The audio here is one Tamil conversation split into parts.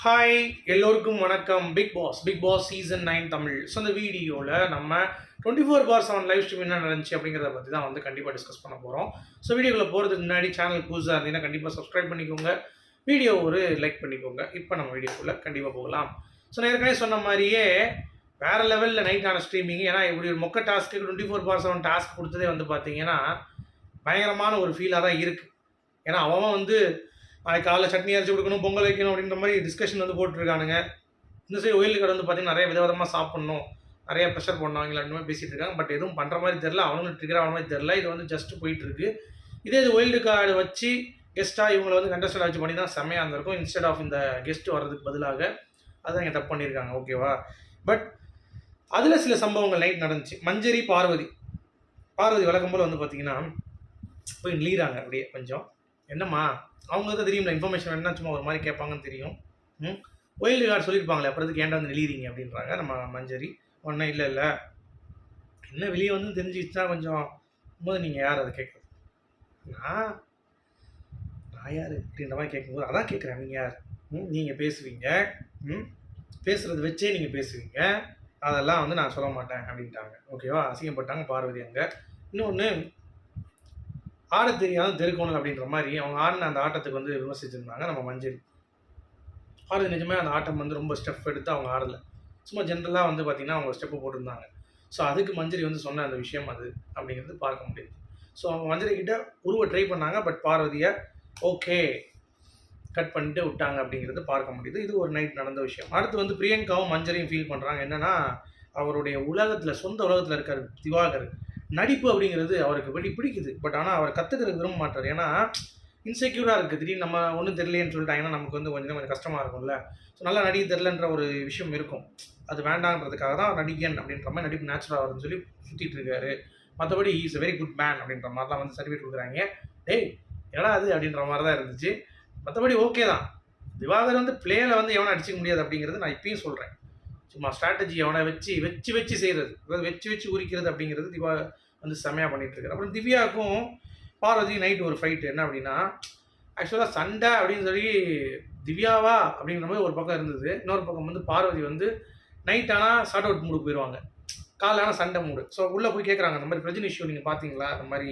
ஹாய் எல்லோருக்கும் வணக்கம். Big boss big boss season nine Tamil. So அந்த வீடியோவில் நம்ம twenty four bar seven live stream என்ன நடந்துச்சு அப்படிங்கிறத பற்றி தான் வந்து கண்டிப்பாக டிஸ்கஸ் பண்ண போகிறோம் ஸோ வீடியோவில் போகிறதுக்கு முன்னாடி சேனல் புதுசாக இருந்தீங்கன்னா கண்டிப்பாக சப்ஸ்கிரைப் பண்ணிக்கோங்க. வீடியோ ஒரு லைக் பண்ணிக்கோங்க. இப்போ நம்ம வீடியோக்குள்ளே கண்டிப்பாக போகலாம். ஸோ நான் ஏற்கனவே சொன்ன மாதிரியே வேறு லெவலில் நைட்டான ஸ்ட்ரீமிங் ஏன்னா இப்படி ஒரு மொக்க task twenty four bar seven task கொடுத்ததே வந்து பார்த்தீங்கன்னா பயங்கரமான ஒரு ஃபீலாக தான் இருக்குது ஏன்னா அவன் வந்து நாளைக்கு காலைல சட்னி அரைச்சி கொடுக்கணும் பொங்கல் வைக்கணும் அப்படின்ற மாதிரி டிஸ்கஷன் வந்து போட்டுருக்கானுங்க. இந்த சைடு ஒயில் கடை வந்து பார்த்தீங்கன்னா நிறைய விதவிதமாக சாப்பிட்ணும். நிறைய ப்ரெஷர் பண்ணுவாங்க ரெண்டு மாதிரி பேசிகிட்டு இருக்காங்க. பட் எதுவும் பண்ணுற மாதிரி தெரில அவங்களும் ட்ரிகர் ஆன மாதிரி தெரில இது வந்து ஜஸ்ட் போயிட்டுருக்கு இதே இது ஒயில்டு கார்டு வச்சு கெஸ்ட்டாக இவங்களை வந்து கண்டஸ்டட் வச்சு பண்ணி தான் செமையாக இருந்திருக்கும். இன்ஸ்டெட் ஆஃப் இந்த கெஸ்ட் வர்றதுக்கு பதிலாக அதான் இங்கே தப்பு பண்ணியிருக்காங்க. ஓகேவா பட் அதில் சில சம்பவங்கள் நைட் நடந்துச்சு. மஞ்சரி பார்வதி. பார்வதி வழக்கம் போல் வந்து பார்த்தீங்கன்னா போய் லீறாங்க அப்படியே கொஞ்சம். என்னம்மா? அவங்க தான் தெரியும்ல இன்ஃபர்மேஷன் என்ன சும்மா ஒரு மாதிரி கேட்பாங்கன்னு தெரியும். ம்? ஒயில் கார்டு சொல்லியிருப்பாங்களே அப்புறத்துக்கு ஏன்டா வந்து நெளியிறீங்க அப்படின்றாங்க நம்ம மஞ்சரி. ஒன்றும் இல்லை இல்லை. என்ன வெளியே வந்து தெரிஞ்சுக்கிச்சா கொஞ்சம் போது நீங்கள் யார் அதை கேட்குறது? நான் நான் யார் அப்படின்ற மாதிரி கேட்கும்போது அதான் கேட்குறேன் நீங்கள் யார்? ம்? நீங்கள் பேசுவீங்க ம்? பேசுகிறது வச்சே நீங்கள் பேசுவீங்க. அதெல்லாம் வந்து நான் சொல்ல மாட்டேன் அப்படின்ட்டாங்க. ஓகேவா? அசிங்கப்பட்டாங்க பார்வதி அங்கே. இன்னொன்று ஆட தெரியாத தெருக்கோணல் அப்படின்ற மாதிரி அவங்க ஆடின அந்த ஆட்டத்துக்கு வந்து விமர்சிச்சிருந்தாங்க நம்ம மஞ்சள். ஆடுறது நிஜமே அந்த ஆட்டம் வந்து ரொம்ப ஸ்டெப் எடுத்து அவங்க ஆடலை. சும்மா ஜென்ரலாக வந்து பார்த்திங்கன்னா அவங்க ஸ்டெப்பு போட்டிருந்தாங்க. ஸோ அதுக்கு மஞ்சரி வந்து சொன்ன அந்த விஷயம் அது அப்படிங்கிறது பார்க்க முடியுது. ஸோ அவங்க மஞ்சரி கிட்ட உருவ ட்ரை பண்ணாங்க பட் பார்வதியை ஓகே கட் பண்ணிட்டு விட்டாங்க அப்படிங்கிறது பார்க்க முடியுது. இது ஒரு நைட் நடந்த விஷயம். அடுத்து வந்து பிரியங்காவும் மஞ்சரியும் ஃபீல் பண்ணுறாங்க என்னன்னா அவருடைய உலகத்தில் சொந்த உலகத்தில் இருக்கார் திவாகர். நடிப்பு அப்படிங்கிறது அவருக்கு வெளி பிடிக்குது. பட் ஆனால் அவர் கற்றுக்கிறது விரும்ப மாட்டார். ஏன்னா இன்செக்யூராக இருக்குது திடீர்னு நம்ம ஒன்றும் தெரியலேன்னு சொல்லிட்டாங்கன்னா நமக்கு வந்து கொஞ்சம் கொஞ்சம் கஷ்டமாக இருக்கும்ல. ஸோ நல்லா நடிக்க தெரிலன்ற ஒரு விஷயம் இருக்கும். அது வேண்டான்றதுக்காக தான் நடிகன் அப்படின்ற மாதிரி நடிப்பு நேச்சுரலாக வருதுன்னு சொல்லி சுற்றிட்டு இருக்காரு. மற்றபடி is a very good man அப்படின்ற மாதிரிலாம் வந்து சர்டிஃபிகேட் கொடுக்குறாங்க. டேய் என்னடா அது அப்படின்ற மாதிரி தான் இருந்துச்சு. மற்றபடி ஓகே தான். திவாகர் வந்து பிளேயில் வந்து எவனை அடிச்சிக்க முடியாது அப்படிங்கிறது நான் இப்பயும் சொல்கிறேன் சும்மா ஸ்ட்ராட்டஜி அவனை வச்சு வச்சு வச்சு செய்கிறது அதாவது வச்சு வச்சு உரிக்கிறது அப்படிங்கிறது திவா வந்து செம்மையாக பண்ணிகிட்ருக்காரு அப்புறம் திவ்யாவுக்கும் பார்வதி நைட் ஒரு ஃபைட்டு என்ன அப்படின்னா ஆக்சுவலாக சண்டை அப்படின்னு சொல்லி திவ்யாவா அப்படிங்கிற மாதிரி ஒரு பக்கம் இருந்தது. இன்னொரு பக்கம் வந்து பார்வதி வந்து நைட் ஆனால் ஷார்ட் அவுட் மூடு போயிடுவாங்க காலைல ஆனால் சண்டை மூடு ஸோ உள்ளே போய் கேட்குறாங்க அந்த மாதிரி பிரஜன் இஷ்யூ நீங்கள் பார்த்தீங்களா அந்த மாதிரி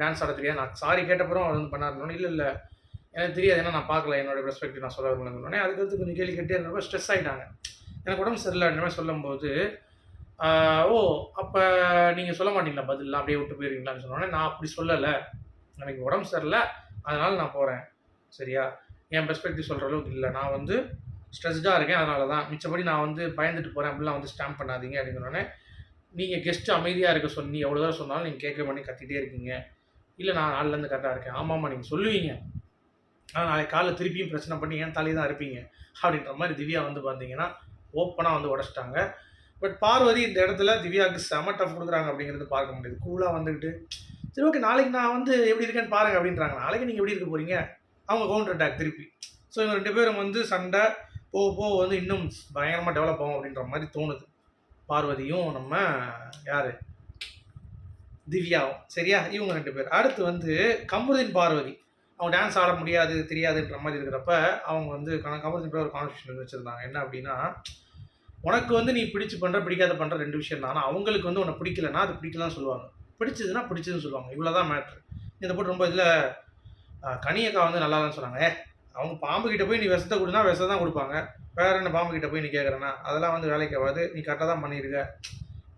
டான்ஸ் ஆட தெரியாது. நான் சாரி கேட்டப்பறம் அவர் வந்து பண்ணாருன்னு இல்லை இல்லை. எனக்கு தெரியாது. ஏன்னா நான் பார்க்கல. என்னோட பெர்ஸ்பெக்டிவ் நான் சொல்ல உடனே அதுக்கடுத்து கொஞ்சம் கேள்வி கேட்டே இருந்தப்போ ஸ்ட்ரெஸ் ஆகிட்டாங்க எனக்கு உடம்பு சரியில்லை மாதிரி சொல்லும்போது ஓ அப்போ நீங்கள் சொல்ல மாட்டீங்களா பதிலாம் அப்படியே விட்டு போயிருக்கீங்களான்னு சொன்னோடனே நான் அப்படி சொல்லலை. எனக்கு உடம்பு சரியில்லை. அதனால் நான் போகிறேன் சரியா? என் பெர்ஸ்பெக்டிவ் சொல்கிற அளவுக்கு இல்லை. நான் வந்து ஸ்ட்ரெஸ்டாக இருக்கேன். அதனால தான். மிச்சப்படி நான் வந்து பயந்துட்டு போகிறேன் அப்படிலாம் வந்து ஸ்டாம்ப் பண்ணாதீங்க அப்படின்னு நீங்கள் கெஸ்ட்டு அமைதியாக இருக்க சொல்லி எவ்வளோ தூரம் சொன்னாலும் நீங்கள் கேட்க பண்ணி கத்திட்டே இருக்கீங்க. இல்லை நான் நாளிலேருந்து கரெக்டாக இருக்கேன். ஆமாம்மா நீங்கள் சொல்லுவீங்க. ஆனால் நாளைக்கு காலைல திருப்பியும் பிரச்சனை பண்ணி ஏன் தலையை தான் இருப்பீங்க அப்படின்ற மாதிரி திவ்யா வந்து பார்த்தீங்கன்னா ஓப்பனாக வந்து உடச்சிட்டாங்க. பட் பார்வதி இந்த இடத்துல திவ்யாவுக்கு செம டஃப் கொடுக்குறாங்க அப்படிங்கிறது பார்க்க முடியுது. கூலாக வந்துக்கிட்டு சரி ஓகே நாளைக்கு நான் வந்து எப்படி இருக்கேன்னு பாருங்க அப்படின்றாங்க. நாளைக்கு நீங்கள் எப்படி இருக்க போகிறீங்க அவங்க கவுண்டர் அட்டாக் திருப்பி. ஸோ இவங்க ரெண்டு பேரும் வந்து சண்டை போக போக வந்து இன்னும் பயங்கரமாக டெவலப் ஆகும் அப்படின்ற மாதிரி தோணுது. பார்வதியும் நம்ம யார்? திவ்யாவும். சரியா? இவங்க ரெண்டு பேர். அடுத்து வந்து கமருதீன் பார்வதி. அவங்க டான்ஸ் ஆட முடியாது தெரியாதுன்ற மாதிரி இருக்கிறப்ப அவங்க வந்து கமல்சிங்கிட்ட ஒரு கான்வர்சேஷன் வச்சுருந்தாங்க. என்ன அப்படின்னா உனக்கு வந்து நீ பிடிச்சு பண்ணுற பிடிக்காத பண்ணுற ரெண்டு விஷயம் தான். ஆனால் அவங்களுக்கு வந்து உன்னை பிடிக்கலன்னா அது பிடிக்கலன்னு சொல்லுவாங்க. பிடிச்சதுன்னா பிடிச்சதுன்னு சொல்லுவாங்க. இவ்வளோ தான் மேட்ரு இந்த போட்டு ரொம்ப இதில் கனியக்கா வந்து நல்லா தான் சொன்னாங்க. ஏ அவங்க பாம்பு கிட்ட போய் நீ விஷத்தை கொடுனா விஷம் தான் கொடுப்பாங்க. வேற என்ன பாம்பு கிட்ட போய் நீ கேட்குறேன்னா அதெல்லாம் வந்து வேலைக்கு ஆகாது. நீ கரெக்டாக தான் பண்ணியிருக்க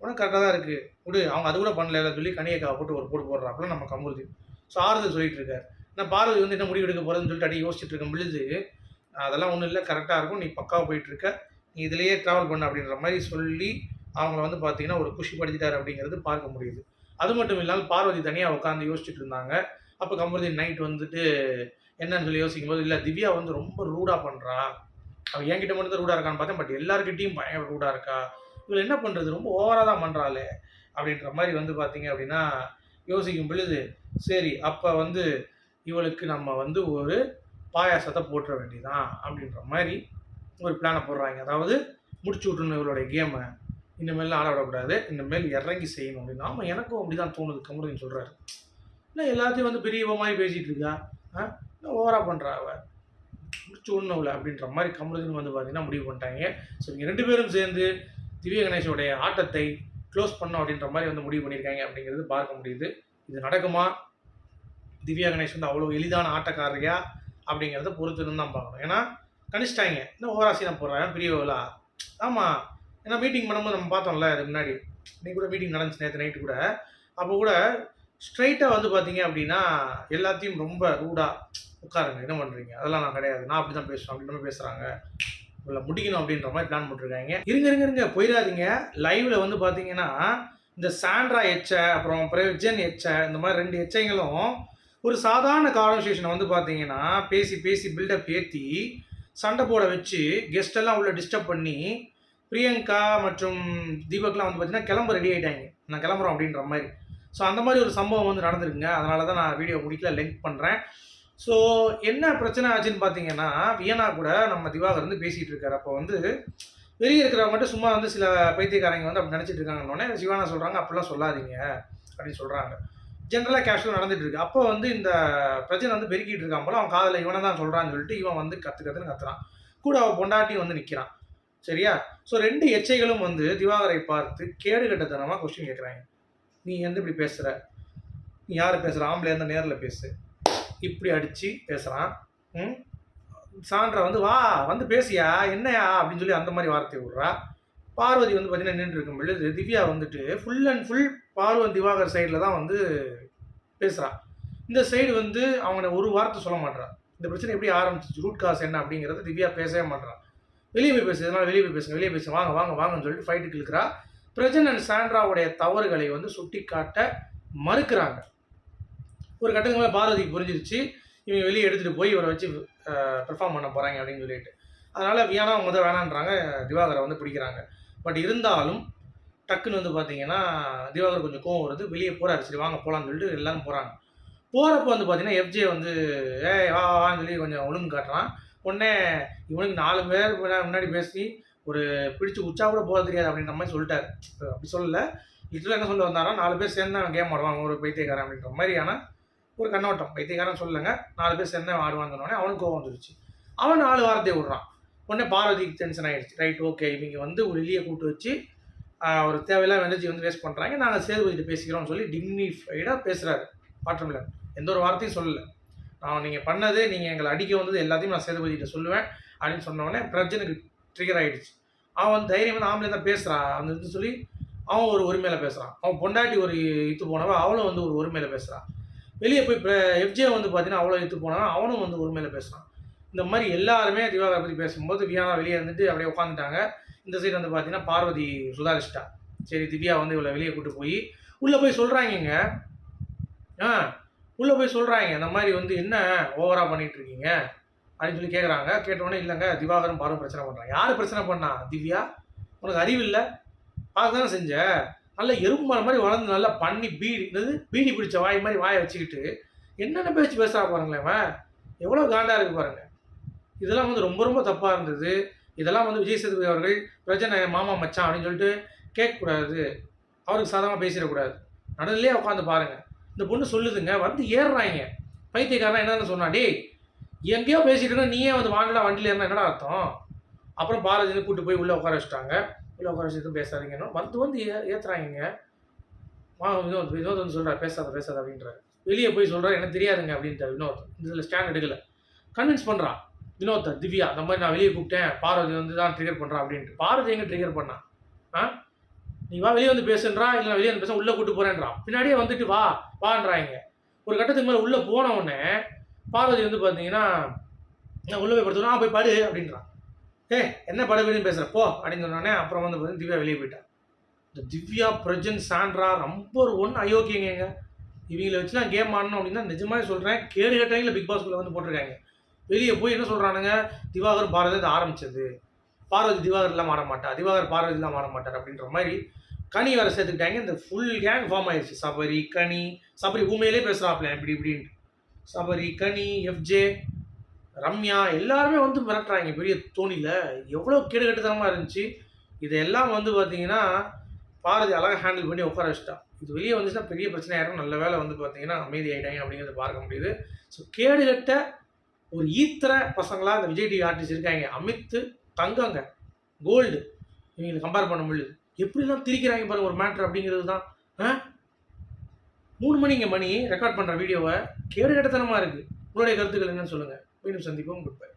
உனக்கு கரெக்டாக தான் இருக்குது விடு அவங்க அது கூட பண்ணல சொல்லி கனியக்காவை போட்டு ஒரு போட்டு போடுறாப்புல நம்ம கமுருதி ஸோ ஆறுதல் சொல்லிட்டு இருக்காரு. நான் பார்வதி வந்து என்ன முடிவு எடுக்க போகிறதுன்னு சொல்லிட்டு அடி யோசிச்சுட்டு இருக்க பொழுது அதெல்லாம் ஒன்றும் இல்லை கரெக்டாக இருக்கும். நீ பக்காவாக போயிட்டுருக்க நீ இதிலேயே ட்ராவல் பண்ண அப்படின்ற மாதிரி சொல்லி அவங்கள வந்து பார்த்தீங்கன்னா ஒரு குஷிப்படுத்திட்டார் அப்படிங்கிறது பார்க்க முடியுது. அது மட்டும் இல்லாமல் பார்வதி தனியாக உட்காந்து யோசிச்சுட்டு இருந்தாங்க. அப்போ கமருதி நைட் வந்துட்டு என்னன்னு சொல்லி யோசிக்கும் போது இல்லை திவ்யா வந்து ரொம்ப ரூடாக பண்ணுறா அவள் என்கிட்ட மட்டும் தான் ரூடாக இருக்கான்னு பார்த்தேன். பட் எல்லாருக்கிட்டையும் பயங்கர ரூடாக இருக்கா. இவள் என்ன பண்ணுறது ரொம்ப ஓவராக தான் பண்ணுறாளே அப்படின்ற மாதிரி வந்து பார்த்தீங்க அப்படின்னா யோசிக்கும் பொழுது சரி அப்போ வந்து இவளுக்கு நம்ம வந்து ஒரு பாயாசத்தை போட்டுற வேண்டியதான் அப்படின்ற மாதிரி ஒரு பிளானை போடுறாங்க. அதாவது முடிச்சு விட்டுணும் இவளுடைய கேமை இனிமேல் ஆட விடக்கூடாது இனிமேல் இறங்கி செய்யணும் அப்படின்னு. ஆமாம் எனக்கும் அப்படி தான் தோணுது கமுருன்னு சொல்கிறாரு இல்லை எல்லாத்தையும் வந்து பெரியவமாய் பேசிகிட்டு இருக்கா? ஆ? ஓவராக பண்ணுறா அவள் முடிச்சு விடணும்ல அப்படின்ற மாதிரி கமருதீன் வந்து பார்த்தீங்கன்னா முடிவு பண்ணிட்டாங்க. ஸோ இவங்க ரெண்டு பேரும் சேர்ந்து திவ்ய கணேஷோடைய ஆட்டத்தை க்ளோஸ் பண்ணோம் அப்படின்ற மாதிரி வந்து முடிவு பண்ணியிருக்காங்க அப்படிங்கிறது பார்க்க முடியுது. இது நடக்குமா? திவ்யா கணேஷ் வந்து அவ்வளோ எளிதான ஆட்டக்காரரியா அப்படிங்கிறத பொறுத்து தான் பார்க்கணும். ஏன்னா கணிச்சிட்டாங்க இந்த ஓவராசி போடுறாங்க போடுறேன்? பெரியவளா ஆமாம் ஏன்னா மீட்டிங் பண்ணும்போது நம்ம பார்த்தோம்ல அது முன்னாடி. இன்னைக்கு கூட மீட்டிங் நடந்துச்சு நேற்று நைட்டு கூட. அப்போ கூட ஸ்ட்ரைட்டாக வந்து பார்த்தீங்க அப்படின்னா எல்லாத்தையும் ரொம்ப ரூடாக உட்காருங்க. என்ன பண்ணுறீங்க அதெல்லாம் நான் கிடையாது. நான் அப்படி தான் பேசுவேன் அப்படின்ற பேசுகிறாங்க இவ்வளோ முடிக்கணும் அப்படின்ற மாதிரி பிளான் பண்ணிருக்காங்க இருங்க இருங்க இருங்க. போயிடாதீங்க. லைவ்ல வந்து பார்த்தீங்கன்னா இந்த சாண்ட்ரா எச்சை அப்புறம் பிரஜன் எச்சை இந்த மாதிரி ரெண்டு எச்சைங்களும் ஒரு சாதாரண கான்வர்சேஷனை வந்து பார்த்தீங்கன்னா பேசி பேசி பில்டப் ஏற்றி சண்டை போட வச்சு கெஸ்டெல்லாம் உள்ள டிஸ்டர்ப் பண்ணி பிரியங்கா மற்றும் தீபக்லாம் வந்து பார்த்தீங்கன்னா கிளம்ப ரெடி ஆகிட்டாங்க நான் கிளம்புறோம் அப்படின்ற மாதிரி. ஸோ அந்த மாதிரி ஒரு சம்பவம் வந்து நடந்திருக்குங்க. அதனால தான் நான் வீடியோ முடிக்கல லிங்க் பண்ணுறேன் ஸோ என்ன பிரச்சனை ஆச்சுன்னு பார்த்தீங்கன்னா வியனா கூட நம்ம திவாகர் வந்து பேசிகிட்டு இருக்காரு. அப்போ வந்து வெளியே இருக்கிறவங்க மட்டும் சும்மா வந்து சில பைத்தியக்காரங்க வந்து அப்படி நினச்சிட்டு இருக்காங்கன்னொடனே சிவானா சொல்கிறாங்க அப்படிலாம் சொல்லாதீங்க அப்படின்னு சொல்கிறாங்க ஜென்ரலாக கேஷுவல் நடந்துட்டு இருக்கு அப்போ வந்து இந்த பிரச்சனை வந்து பெருக்கிட்டு இருக்கான் போல. அவன் காதில் இவனை தான் சொல்கிறான்னு சொல்லிட்டு இவன் வந்து கற்று கற்றுன்னு கத்துறான். கூட அவன் பொண்டாட்டி வந்து நிற்கிறான் சரியா? ஸோ ரெண்டு எச்சைகளும் வந்து திவாகரை பார்த்து கேடு கட்டத்தனமாக கொஸ்டின் கேட்குறாங்க நீ வந்து இப்படி பேசுகிற நீ யார் பேசுகிற ஆம்பளை இருந்தால் நேரில் பேசு. இப்படி அடித்து பேசுகிறான் ம்? சான்றா வந்து வா வந்து பேசியா? என்னையா? அப்படின்னு சொல்லி அந்த மாதிரி வார்த்தை விட்றா. பார்வதி வந்து பார்த்தீங்கன்னா நின்று இருக்கும் பொழுது திவ்யா வந்துட்டு ஃபுல் அண்ட் ஃபுல் பார்வன் திவாகர் சைடில் தான் வந்து பேசுகிறான் இந்த சைடு வந்து அவங்க ஒரு வார்த்தை சொல்ல மாட்டான் இந்த பிரச்சனை எப்படி ஆரம்பிச்சிச்சு? ரூட் காஸ் என்ன அப்படிங்கிறத திவ்யா பேசவே மாட்டான் வெளியே போய் பேசு இதனால் வெளியே போய் பேசுங்க வெளியே பேசு வாங்க வாங்க வாங்கன்னு சொல்லிட்டு ஃபைட்டுக்கு இருக்கிறா பிரஜன் அண்ட் சாண்ட்ராவுடைய தவறுகளை வந்து சுட்டி காட்ட மறுக்கிறாங்க. ஒரு கட்டத்துக்கு மேலே பாரதிக்கு புரிஞ்சிருச்சு இவங்க வெளியே எடுத்துகிட்டு போய் இவரை வச்சு பெர்ஃபார்ம் பண்ண போகிறாங்க அப்படின்னு சொல்லிட்டு. அதனால் வியானா அவங்க தான் வேணான்றாங்க திவாகரை வந்து பிடிக்கிறாங்க. பட் இருந்தாலும் டக்குன்னு வந்து பார்த்தீங்கன்னா திவாகர் கொஞ்சம் கோவம் வருது. வெளியே போகிறாரு சரி வாங்க போகலான்னு சொல்லிட்டு எல்லாரும் போகிறாங்க போகிறப்ப வந்து பார்த்தீங்கன்னா எஃப்ஜே வந்து ஏ வா வான்னு சொல்லி கொஞ்சம் ஒழுங்கு காட்டுறான். உடனே இவனுக்கு நாலு பேர் முன்னாடி பேசி ஒரு பிடிச்சு உச்சா கூட போக தெரியாது அப்படின்ற மாதிரி சொல்லிட்டாரு. அப்படி சொல்லல. லிட்டரில் என்ன சொல்ல வந்தாரோ நாலு பேர் சேர்ந்து அவன் கேம் ஆடுவான். ஒரு பைத்தியக்காரன் அப்படின்ற மாதிரியான ஒரு கண்ணோட்டம். பைத்தியக்காரன் சொல்லுங்க நாலு பேர் சேர்ந்து அவன் ஆடுவான்னு சொன்னோடனே அவனுக்கு கோவம் வந்துருச்சு. அவன் நாலு வாரத்தை விடுறான். உடனே பார்வதிக்கு டென்ஷன் ஆகிடுச்சு ரைட் ஓகே இவங்க வந்து ஒரு வெளியே கூப்பிட்டு வச்சு ஒரு தேவையில்லாம எனர்ஜி வந்து வேஸ்ட் பண்ணுறாங்க நாங்கள் சேதுபதிட்டு பேசிக்கிறோம்னு சொல்லி டிக்னிஃபைடாக பேசுகிறாரு பாட்டமில்ல எந்த ஒரு வார்த்தையும் சொல்லலை. நான் நீங்கள் பண்ணது நீங்கள் எங்களை அடிக்க வந்தது எல்லாத்தையும் நான் சேதுபதிகிட்ட சொல்லுவேன் அப்படின்னு சொன்னோடனே பிரச்சனைக்கு ட்ரிகர் ஆகிடுச்சு அவன் வந்து தைரியம் வந்து ஆம்பளை தான் பேசுகிறான் அந்த இது சொல்லி அவன் ஒரு உரிமையில் பேசுகிறான் அவன் பொண்டாட்டி ஒரு இத்து போனவன் அவளும் வந்து ஒரு உரிமையில் பேசுகிறான் வெளியே போய் எஃப்ஜே வந்து பார்த்தீங்கன்னா அவ்வளோ இத்து போனவன் அவனும் வந்து உரிமையில் பேசுகிறான் இந்த மாதிரி எல்லாருமே திவாகரை பற்றி பேசும்போது வியானா வெளியே இருந்துட்டு அப்படியே உட்காந்துட்டாங்க இந்த சைடு வந்து பார்த்தீங்கன்னா பார்வதி சுதாரிச்சிட்டா சரி திவ்யா வந்து இவளை வெளியே கூட்டு போய் உள்ளே போய் சொல்கிறாங்கங்க ஆ உள்ளே போய் சொல்கிறாங்க இந்த மாதிரி வந்து என்ன ஓவராக பண்ணிட்டு இருக்கீங்க? அப்படின்னு சொல்லி கேட்குறாங்க கேட்டோடனே இல்லைங்க திவாகரும் பாரும் பிரச்சனை பண்ணுறாங்க யார் பிரச்சனை பண்ணா? திவ்யா? உனக்கு அறிவு இல்லை? பார்க்க தானே செஞ்ச? நல்ல எறும்பு மாதிரி வளர்ந்து நல்லா பண்ணி பீடி பீடி பிடிச்ச வாய் மாதிரி வாயை வச்சுக்கிட்டு என்னென்ன பேச்சு பேசுகிறா பாருங்களேன் அவன் எவ்வளோ காண்டாக இருக்கு பாருங்க. இதெல்லாம் வந்து ரொம்ப ரொம்ப தப்பாக இருந்தது. இதெல்லாம் வந்து விஜய் சேதுபதி அவர்கள் பிரச்சனை மாமா மச்சான் அப்படின்னு சொல்லிட்டு கேட்கக்கூடாது. அவருக்கு சாதமாக பேசிடக்கூடாது. நடுநிலையே உட்காந்து பாருங்கள் இந்த பொண்ணு சொல்லுதுங்க வந்து ஏறுறாங்க பைத்தியக்காரன் என்னன்னு சொன்னா டேய் எங்கேயோ பேசிட்டு நீயே வந்து வாங்கலாம் வண்டியில் இருந்தால் என்னடா அர்த்தம்? அப்புறம் பாரதியில் கூட்டு போய் உள்ளே உட்கார வச்சுட்டாங்க. உள்ளே உட்கார வச்சு எதுவும் பேசாதீங்கன்னா வந்து வந்து ஏ ஏற்றுறாங்க வா வினோத் வினோத் வந்து சொல்கிறார் பேசாத பேசாத அப்படின்றாரு. வெளியே போய் சொல்கிறார் எனக்கு தெரியாதுங்க அப்படின்ட்டு வினோத். இதில் ஸ்டாண்ட் எடுக்கலை. கன்வின்ஸ் பண்ணுறான் வினோத்தை திவ்யா அந்த மாதிரி நான் வெளியே கூப்பிட்டேன் பார்வதி வந்து தான் ட்ரிகர் பண்ணுறான் அப்படின்ட்டு. பார்வதி எங்கே ட்ரிகர் பண்ணா? ஆ? நீ வா வெளியே வந்து பேசுன்றா? இல்லை வெளியே வந்து பேச உள்ளே கூட்டு போகிறேன்றான் பின்னாடியே வந்துட்டு வா வான்றாங்க. ஒரு கட்டத்துக்கு மேலே உள்ளே போன உடனே பார்வதி வந்து பார்த்தீங்கன்னா நான் உள்ளே போய் படுத்துனா போய் படு அப்படின்றான் ஏ என்ன படுன்னு பேசுகிற போ அப்படின்னு சொன்னோடனே அப்புறம் வந்து பார்த்தீங்கன்னா திவ்யா வெளியே போயிட்டான் இந்த திவ்யா பிரஜன் சாண்ட்ரா ரொம்ப ஒரு ஒன்று அயோக்கியங்க. இவங்களை வச்சு நான் கேம் ஆடணும் அப்படின்னா நிஜமாக சொல்கிறேன் கேடு கட்டாங்கள பிக் பாஸ்குள்ளே வந்து போட்டிருக்காங்க. வெளியே போய் என்ன சொல்கிறானுங்க திவாகர் பாரதி இது ஆரம்பிச்சது. பார்வதி திவாகர்லாம் ஆட மாட்டா திவாகர் பார்வதிலாம் ஆட மாட்டார் அப்படின்ற மாதிரி கனி வேறு சேர்த்துக்கிட்டாங்க. இந்த ஃபுல் கேங் ஃபார்ம் ஆயிடுச்சு சபரி கனி. சபரி உண்மையிலே பேசுகிறாப்ல இப்படி இப்படின்ட்டு. சபரி கனி எஃப்ஜே ரம்யா எல்லாருமே வந்து மிரட்டுறாங்க. பெரிய தோணியில். எவ்வளோ கேடுகட்டுத்தனமாக இருந்துச்சு. இதெல்லாம் வந்து பார்த்தீங்கன்னா பாரதி அழகாக ஹேண்டில் பண்ணி உட்கார வச்சுட்டா. இது வெளியே வந்துச்சுன்னா பெரிய பிரச்சனை ஆயிரும் நல்ல வேலை வந்து பார்த்தீங்கன்னா அமைதி ஆகிட்டாங்க அப்படிங்கிறத பார்க்க முடியுது. ஸோ கேடுகட்ட ஒரு ஈத்திர பசங்களா அந்த விஜய் டிவி ஆர்டிஸ்ட் இருக்காங்க. அமித்து தங்கங்க கோல்டு இவங்களை கம்பேர் பண்ண முடியுது. எப்படிலாம் திரிக்கிறாங்க பாருங்க ஒரு மேட்ரு அப்படிங்கிறது தான். ஆ? மூணு மணிங்க மணி ரெக்கார்ட் பண்ணுற வீடியோவை கேடு கட்டத்தனமாக இருக்குது உங்களுடைய கருத்துக்கள் என்னன்னு சொல்லுங்கள் மீண்டும் சந்திப்போம். Good bye